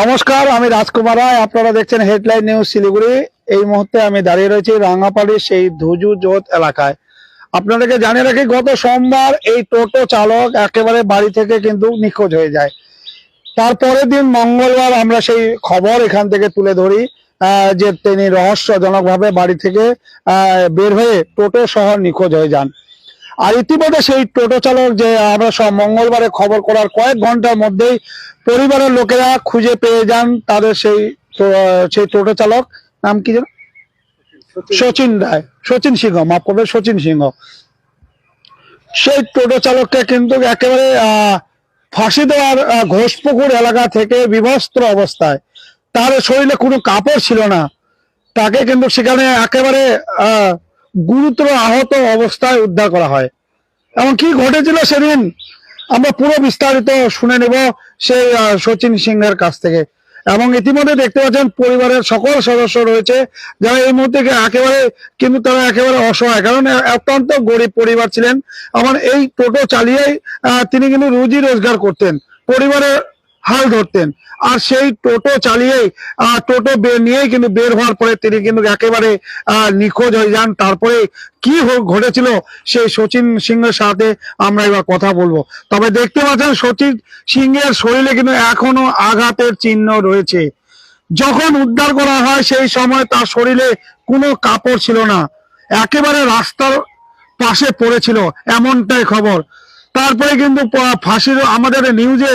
নমস্কার, আমি রাজকুমার রায়। আপনারা দেখছেন হেডলাইন নিউজ শিলিগুড়ি। এই মুহূর্তে আমি দাঁড়িয়ে রয়েছি রাঙাপাড়ির সেই ধুজু জোত এলাকায়। আপনাদেরকে জানিয়ে রাখি, গত সোমবার এই টোটো চালক একেবারে বাড়ি থেকে কিন্তু নিখোঁজ হয়ে যায়। তারপরের দিন মঙ্গলবার আমরা সেই খবর এখান থেকে তুলে ধরি যে তিনি রহস্যজনকভাবে বাড়ি থেকে বের হয়ে টোটো শহর নিখোঁজ হয়ে যান। আর ইতিমধ্যে সেই টোটো চালক যে আমরা সব মঙ্গলবারে খবর করার কয়েক ঘণ্টার মধ্যেই পরিবারের লোকেরা খুঁজে পেয়ে যান তাদের সেই সেই টোটো চালক। নাম কি যেন? সচিন রায়। সচিন সিংহ, মাফ করবে সচিন সিংহ। সেই টোটো চালককে কিন্তু একেবারে ফাঁসি দেওয়ার ঘোষপুকুর এলাকা থেকে বিভস্ত্র অবস্থায়। তার শরীরে কোনো কাপড় ছিল না। তাকে কিন্তু সেখানে একেবারে গুরুতর আহত অবস্থায় উদ্ধার করা হয়। এবং কি ঘটেছিল সেদিন আমরা পুরো বিস্তারিত শুনে নেব সেই সচিন সিংহের কাছ থেকে। এবং ইতিমধ্যে দেখতে পাচ্ছেন পরিবারের সকল সদস্য রয়েছে যারা এই মুহূর্তে একেবারে কিন্তু তারা একেবারে অসহায়। কারণ অত্যন্ত গরিব পরিবার ছিলেন। আমার এই টোটো চালিয়েই তিনি কিন্তু রুজি রোজগার করতেন। পরিবারের হাল ধরতেন। আর সেই টোটো চালিয়েই টোটো নিয়েই কিন্তু বের হওয়ার পরে তিনি কিন্তু একেবারে নিখোঁজ হয়ে যান। তারপরে কি ঘটেছিল সেই সচিন সিংহের সাথে আমরা এবার কথা বলব। তবে দেখতে পাচ্ছেন সচিন সিংহের শরীরে কিন্তু এখনও আঘাতের চিহ্ন রয়েছে। যখন উদ্ধার করা হয় সেই সময় তার শরীরে কোনো কাপড় ছিল না। একেবারে রাস্তার পাশে পড়েছিল, এমনটাই খবর। তারপরে কিন্তু ফাঁসির আমাদের নিউজে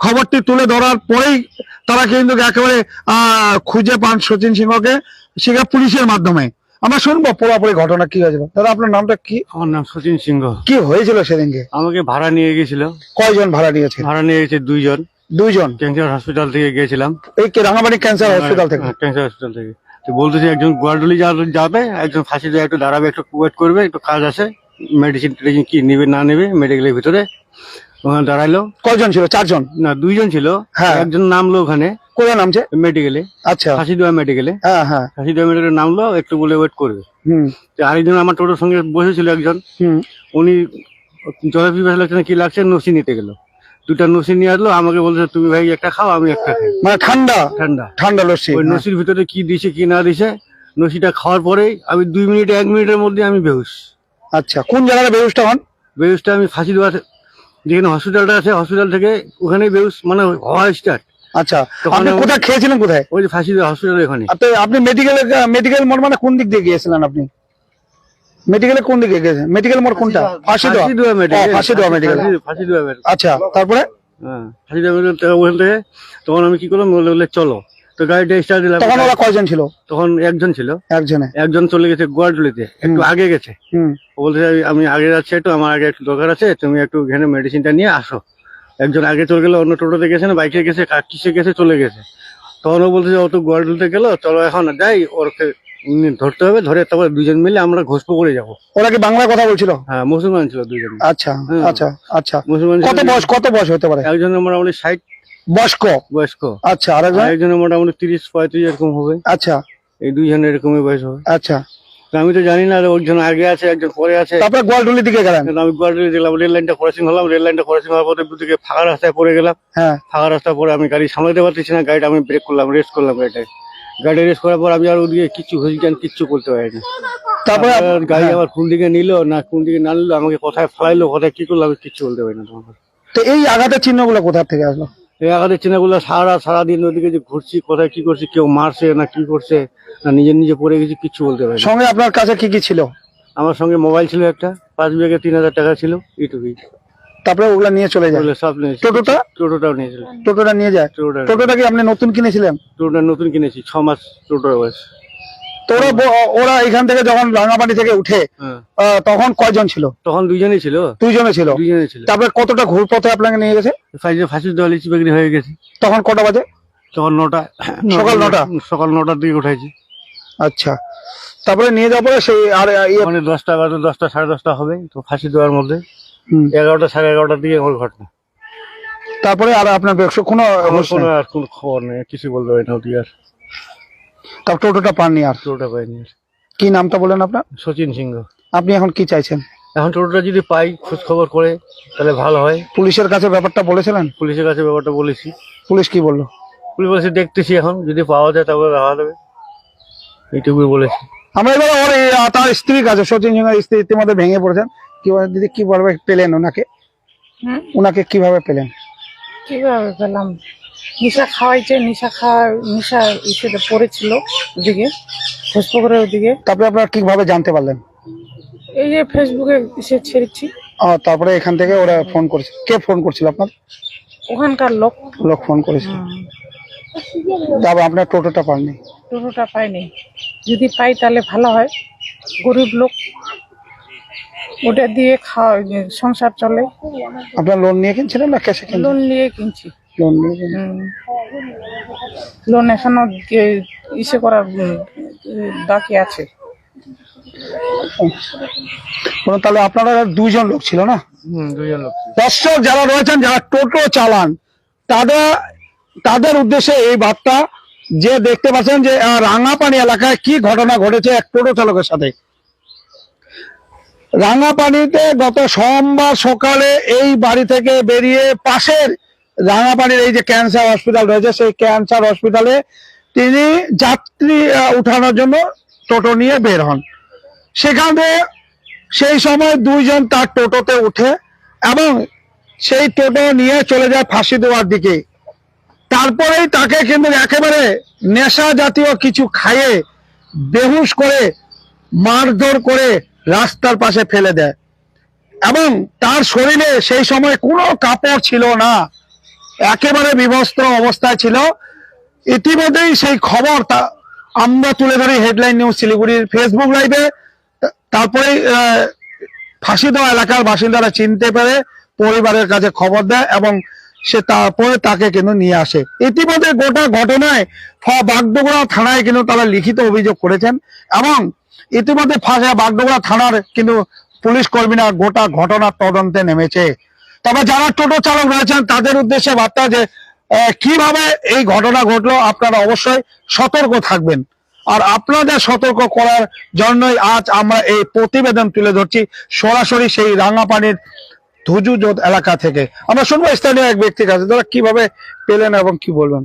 খবরটি তুলে ধরার পরেই তারা কিন্তু একেবারে খুঁজে পান সচিন সিংহকে সেটা পুলিশের মাধ্যমে। আমরা শুনব পুরোপুরি ঘটনা কি হয়েছিল। দাদা আপনার নামটা কি? আমার নাম সচিন সিংহ। কি হয়েছিল সেদিনকে? আমাকে ভাড়া নিয়ে গেছিল। কয়জন ভাড়া নিয়েছে? ভাড়া নিয়ে গেছে দুইজন। দুইজন? ক্যান্সার হসপিটাল থেকে গিয়েছিলাম এই কি রাঙামাটি ক্যান্সার হসপিটাল থেকে? হ্যাঁ, ক্যান্সার হসপিটাল থেকে। তো বলতেছে একজন গোয়ালডলি যাবে একজন ফাঁসি দিয়ে একটু দাঁড়াবে একটু ওয়েট করবে একটু কাজ আছে মেডিসিন টেডিসিন কি নেবে না নেবে মেডিকেলের ভিতরে। ওখানে দাঁড়াইলো। কয়জন ছিল? চারজন? না দুইজন ছিল। হ্যাঁ। একজন নামলো ওখানে। কোথায় নামছে? মেডিকেলে। আচ্ছা। ফাঁসি দেওয়া মেডিকেলে। হ্যাঁ হ্যাঁ। ফাঁসি দেওয়া মেডিকেলে নামলো একটু বলে ওয়েট করবে। হুম। আরেকজন আমার টোটোর সঙ্গে বসেছিল একজন। হুম। উনি জলের পিপাসা লাগছে না কি লাগছে? নসি নিতে গেল। দুটা নসি নিয়ে আসলো আমাকে বলছে তুমি ভাই একটা খাও আমি একটা খাই। মানে ঠান্ডা? ঠান্ডা। ঠান্ডা লস্যি। ওই। নসির ভিতরে কি দিছে কি না দিছে নসিটা খাওয়ার পরেই আমি দুই মিনিট এক মিনিটের মধ্যে আমি বেহুশ। আচ্ছা কোন জায়গায় বেহুসটা হন? বেহুসটা আমি ফাঁসি দেওয়া যেখানে হসপিটালটা আছে হসপিটাল থেকে ওখানেই বেহুস মানে হওয়া স্টার্ট আচ্ছা আপনি কোথায় খেয়েছিলেন কোথায়? ওই যে ফাঁসি হসপিটাল ওখানে আপনি মেডিকেল মেডিকেল মোড় মানে কোন দিক দিয়ে গিয়েছিলেন আপনি? মেডিকেলে কোন দিকে গিয়েছেন মেডিকেল মোড় কোনটা? ফাঁসি দেওয়া। ফাঁসি দেওয়া মেডিকেল ফাঁসি দেওয়া। আচ্ছা তারপরে? হ্যাঁ ফাঁসি দেওয়া ওখান থেকে তখন আমি কি করলাম চলো। তো গাড়িটা স্টার্ট দিলাম। তখন ওরা কয়জন ছিল? তখন একজন ছিল। একজনে। একজন চলে গেছে গোয়ালটুলিতে একটু আগে গেছে। হুম। ও বলছে আমি আগে যাচ্ছি একটু আমার আগে একটু দরকার আছে তুমি একটু এখানে মেডিসিনটা নিয়ে আসো। একজন আগে চলে গেলে অন্য টোটোতে গেছে না বাইকে গেছে কিসে গেছে চলে গেছে। তখন ও বলছে ও তো গোয়ালটুলিতে গেলো চলো এখন যাই ওরকে ধরতে হবে ধরে তারপর দুজন মিলে আমরা ঘোষপো করে যাব। ওরা কি বাংলা কথা বলছিল? হ্যাঁ মুসলমান ছিল দুজন আচ্ছা। আচ্ছা আচ্ছা। মুসলমান কত বয়স কত বয়স হতে পারে? একজনের মোটামুটি ষাট বয়স্ক? বয়স্ক। আচ্ছা আর একজনের মোটামুটি তিরিশ পঁয়ত্রিশ এরকম হবে। আচ্ছা। এই দুইজনের এরকমই বয়স হবে। আচ্ছা। আমি তো জানি না একজন আগে আছে একজন পরে আছে। তারপরে গোয়ালটুলি দিকে কিন্তু আমি গোয়ালটুলি দেখলাম রেল লাইনটা ক্রসিং হলাম রেল লাইনটা ক্রসিং হওয়ার পরে দুদিকে ফাঁকা রাস্তায় পড়ে গেলাম। হ্যাঁ। ফাঁকা রাস্তা পরে আমি গাড়ি সামলাতে পারতেছি না গাড়িটা আমি ব্রেক করলাম রেস্ট করলাম গাড়িটায়। গাড়ি রেস্ট করার পর আমি আর ওদিকে কিচ্ছু হুইজ্ঞান কিচ্ছু করতে পারিনি। তারপরে গাড়ি হ্যাঁ। আবার কোন দিকে নিল না কোন দিকে না নিল আমাকে কোথায় ফেলাইলো কোথায় কি করল আমি কিচ্ছু বলতে পারি না তোমাকে। তো এই আঘাতের চিহ্নগুলো কোথা থেকে আসলো? আঘাতের চিনাগুলো সারা সারাদিন ওদিকে যে ঘুরছি কোথায় কি করছি কেউ মারছে না কি করছে না নিজে নিজে পড়ে গেছি কিছু বলতে পারি সঙ্গে আপনার কাছে কি কি ছিল? আমার সঙ্গে মোবাইল ছিল একটা পাঁচ বিঘে তিন হাজার টাকা ছিল এইটুকুই তারপরে ওগুলা নিয়ে চলে যায়? সব নিয়ে টোটোটা? টোটোটাও নিয়েছিল টোটোটা নিয়ে যায়? টোটোটা। টোটোটা কি আপনি নতুন কিনেছিলেন? টোটোটা নতুন কিনেছি ছ মাস টোটো বয়স। তো ওরা এখান থেকে যখন রাঙামাটি থেকে উঠে হ্যাঁ। তখন কয়জন ছিল? তখন দুইজনেই ছিল। দুইজনে ছিল? দুইজনে ছিল। তারপরে কতটা ঘুরপথে আপনাকে নিয়ে গেছে? ফাঁসির দেওয়া লিচি বিক্রি হয়ে গেছে। তখন কটা বাজে? তখন নটা। সকাল নটা? সকাল নটার দিকে উঠাইছি। আচ্ছা। তারপরে নিয়ে যাওয়ার পরে সেই আর ইয়ে মানে দশটা বাজে দশটা সাড়ে দশটা হবে তো ফাঁসি দেওয়ার মধ্যে। এগারোটা সাড়ে এগারোটার দিকে আমার ঘটনা। তারপরে আর আপনার ব্যবসা কোনো কোনো আর কোনো খবর নেই কিছু বলতে পারি না আর। তারপর টোটোটা পাননি আর। টোটোটা পাইনি আর। কি নামটা বলেন আপনার? সচিন সিংহ। আপনি এখন কি চাইছেন? এখন টোটোটা যদি পাই খোঁজ খবর করে তাহলে ভালো হয়। পুলিশের কাছে ব্যাপারটা বলেছিলেন? পুলিশের কাছে ব্যাপারটা বলেছি। পুলিশ কি বলল? পুলিশ বলেছে দেখতেছি এখন যদি পাওয়া যায় তবে দেখা যাবে এইটুকুই বলেছি। আমরা এবার ওর এই, আহ, তার স্ত্রীর কাছে সচিন সিংহের স্ত্রী ইতিমধ্যে ভেঙে পড়েছেন। কি বলে দিদি কীভাবে পেলেন ওনাকে? হুম? ওনাকে কীভাবে পেলেন? কীভাবে পেলাম? নিশা খাওয়াইছে নিশা খাওয়া নিশা ইসেতে পড়েছিল ওদিকে ফেসবুকের ওদিকে। তারপরে আপনারা কীভাবে জানতে পারলেন? এই যে ফেসবুকে এসে ছেড়েছি। তারপরে এখান থেকে ওরা ফোন করেছে। কে ফোন করছিল আপনার? ওখানকার লোক। লোক ফোন করেছিল। হুম, তারপর আপনার টোটোটা পাননি? টোটোটা পাইনি। যদি পাই তাহলে ভালো হয়। গরিব লোক। ওটা দিয়ে খাওয়া সংসার চলে। আপনার লোন নিয়ে কিনছিলেন না ক্যাশে লোন নিয়ে কিনছি। লোন নিয়ে লোন এখনও ইসে করার বাকি আছে। তাহলে আপনারা দুইজন লোক ছিল না? দুজন লোক দর্শক যারা রয়েছেন যারা টোটো চালান তাদের তাদের উদ্দেশ্যে এই বার্তা যে দেখতে পাচ্ছেন যে রাঙাপানি এলাকায় কি ঘটনা ঘটেছে এক টোটো চালকের সাথে। রাঙাপানিতে গত সোমবার সকালে এই বাড়ি থেকে বেরিয়ে পাশের রাঙাপানির এই যে ক্যান্সার হসপিটাল রয়েছে, সেই ক্যান্সার হসপিটালে তিনি যাত্রী উঠানোর জন্য টোটো নিয়ে বের হন। সেখানে সেই সময় দুইজন তার টোটোতে উঠে এবং সেই টোটো নিয়ে চলে যায় ফাঁসি দেওয়ার দিকে। তারপরেই তাকে কিন্তু একেবারে নেশা জাতীয় কিছু খাইয়ে বেহুশ করে, মারধর করে রাস্তার পাশে ফেলে দেয়। এবং তার শরীরে সেই সময় কোনো কাপড় ছিল না। একেবারে বিবস্ত্র অবস্থায় ছিল। ইতিমধ্যেই সেই খবর তা আমরা তুলে ধরি হেডলাইন নিউজ শিলিগুড়ির ফেসবুক লাইভে। তারপরে ফাঁসি দেওয়া এলাকার বাসিন্দারা চিনতে পেরে পরিবারের কাছে খবর দেয় এবং সে তারপরে তাকে কিন্তু নিয়ে আসে। ইতিমধ্যে গোটা ঘটনায় বাগডোগরা থানায় কিন্তু তারা লিখিত অভিযোগ করেছেন এবং ইতিমধ্যে ফাঁসা বাগডোগরা থানার কিন্তু পুলিশ কর্মীরা গোটা ঘটনার তদন্তে নেমেছে। তবে যারা টোটো চালক রয়েছেন, তাদের উদ্দেশ্যে বার্তা যে কীভাবে এই ঘটনা ঘটলো আপনারা অবশ্যই সতর্ক থাকবেন। আর আপনাদের সতর্ক করার জন্যই আজ আমরা এই প্রতিবেদন তুলে ধরছি সরাসরি সেই রাঙাপানির ধুজু জোত এলাকা থেকে। আমরা শুনব স্থানীয় এক ব্যক্তির কাছে, তারা কীভাবে পেলেন এবং কি বলবেন?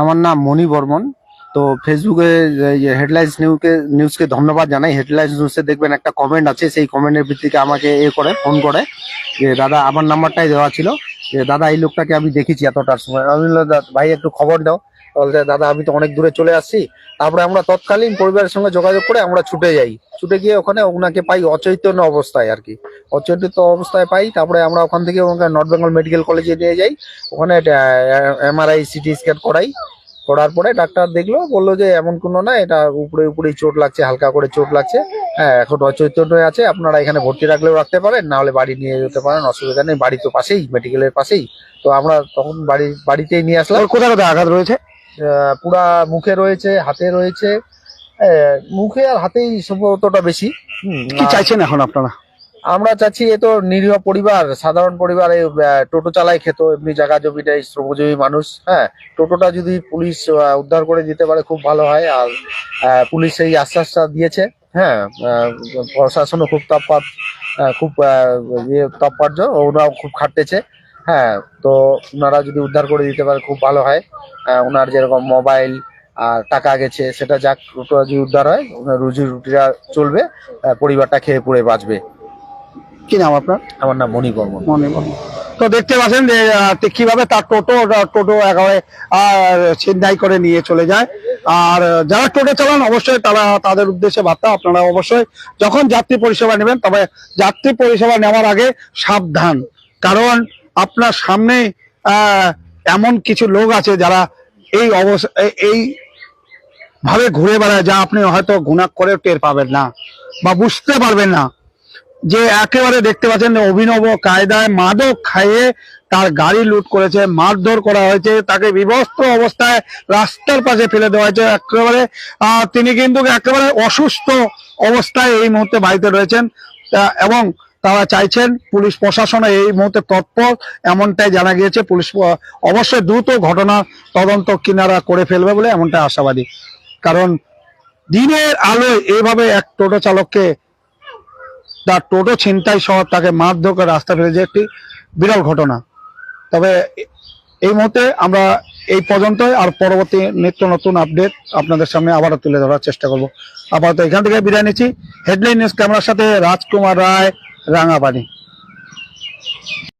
আমার নাম মণি বর্মন। তো ফেসবুকে হেডলাইন্স নিউকে নিউজকে ধন্যবাদ জানাই। হেডলাইন্স নিউজে দেখবেন একটা কমেন্ট আছে, সেই কমেন্টের ভিত্তিতে আমাকে এ করে ফোন করে যে, দাদা, আমার নাম্বারটাই দেওয়া ছিল। যে, দাদা, এই লোকটাকে আমি দেখেছি এতটার সময়। আমি ভাই, একটু খবর দাও। বলতে দাদা, আমি তো অনেক দূরে চলে আসছি। তারপরে আমরা তৎকালীন পরিবারের সঙ্গে যোগাযোগ করে আমরা ছুটে যাই। ছুটে গিয়ে ওখানে ওনাকে পাই অচৈতন্য অবস্থায় আর কি। অচৈতন্য অবস্থায় পাই, তারপরে আমরা ওখান থেকে ওনাকে নর্থ বেঙ্গল মেডিকেল কলেজে নিয়ে যাই। ওখানে এমআরআই সিটি স্ক্যান করাই। করার পরে ডাক্তার দেখল বলল যে এমন কোনো না এটা উপরে উপরেই চোট লাগছে হালকা করে চোট লাগছে। হ্যাঁ এখন অচৈতন্য আছে আপনারা এখানে ভর্তি রাখলেও রাখতে পারেন না হলে বাড়ি নিয়ে যেতে পারেন অসুবিধা নেই বাড়ি তো পাশেই মেডিকেলের পাশেই। তো আমরা তখন বাড়ি বাড়িতেই নিয়ে আসলাম। কোথায় কোথায় আঘাত রয়েছে? পুরা মুখে রয়েছে হাতে রয়েছে মুখে আর হাতেই সম্ভবতটা বেশি। কি চাইছেন এখন আপনারা? আমরা চাচ্ছি এ তো নিরীহ পরিবার, সাধারণ পরিবার টোটো চালাই খেত, এমনি জায়গা জমিটাই শ্রমজীবী মানুষ হ্যাঁ? টোটোটা যদি পুলিশ উদ্ধার করে দিতে পারে, খুব ভালো হয়। আর পুলিশ এই আশ্বাসটা দিয়েছে হ্যাঁ? প্রশাসনও খুব তৎপর খুব ইয়ে তৎপর্য ওনারাও খুব খাটতেছে হ্যাঁ? তো ওনারা যদি উদ্ধার করে দিতে পারে, খুব ভালো হয়। ওনার যেরকম মোবাইল, আর টাকা গেছে, সেটা যাক, টোটো যদি উদ্ধার হয় রুজি রুটিরা চলবে পরিবারটা খেয়ে পড়ে বাঁচবে। কি নাম আপনার? আমার নাম মণি বর্মন। মনে বলুন তো দেখতে পাচ্ছেন যে কীভাবে তার টোটো টোটো একেবারে আর ছিনতাই করে নিয়ে চলে যায়। আর যারা টোটো চালান অবশ্যই তারা তাদের উদ্দেশ্যে বার্তা আপনারা অবশ্যই যখন যাত্রী পরিষেবা নেবেন তবে যাত্রী পরিষেবা নেওয়ার আগে সাবধান। কারণ আপনার সামনে এমন কিছু লোক আছে যারা এই অবস্থা এই ভাবে ঘুরে বেড়ায় যা আপনি হয়তো গুণা করে টের পাবেন না বা বুঝতে পারবেন না। যে একেবারে দেখতে পাচ্ছেন অভিনব কায়দায় মাদক খাইয়ে তার গাড়ি লুট করেছে, মারধর করা হয়েছে, তাকে বিবস্ত্র অবস্থায় রাস্তার পাশে ফেলে দেওয়া হয়েছে। একেবারে তিনি কিন্তু একেবারে অসুস্থ অবস্থায় এই মুহূর্তে বাড়িতে রয়েছেন। এবং তারা চাইছেন পুলিশ প্রশাসন এই মুহূর্তে তৎপর, এমনটাই জানা গিয়েছে। পুলিশ অবশ্যই দ্রুত ঘটনা তদন্ত কিনারা করে ফেলবে বলে এমনটা আশাবাদী। কারণ দিনের আলোয় এইভাবে এক টোটো চালককে তার টোটো ছিনতাই সহ তাকে মারধর করে রাস্তা ফেলে যে একটি বিরল ঘটনা। তবে এই মুহূর্তে আমরা এই পর্যন্তই, আর পরবর্তী নিত্য নতুন আপডেট আপনাদের সামনে আবারও তুলে ধরার চেষ্টা করব। আপাতত এখান থেকে বিদায় নিচ্ছি। হেডলাইন নিউজ ক্যামেরার সাথে রাজকুমার রায় রাঙাবাড়ি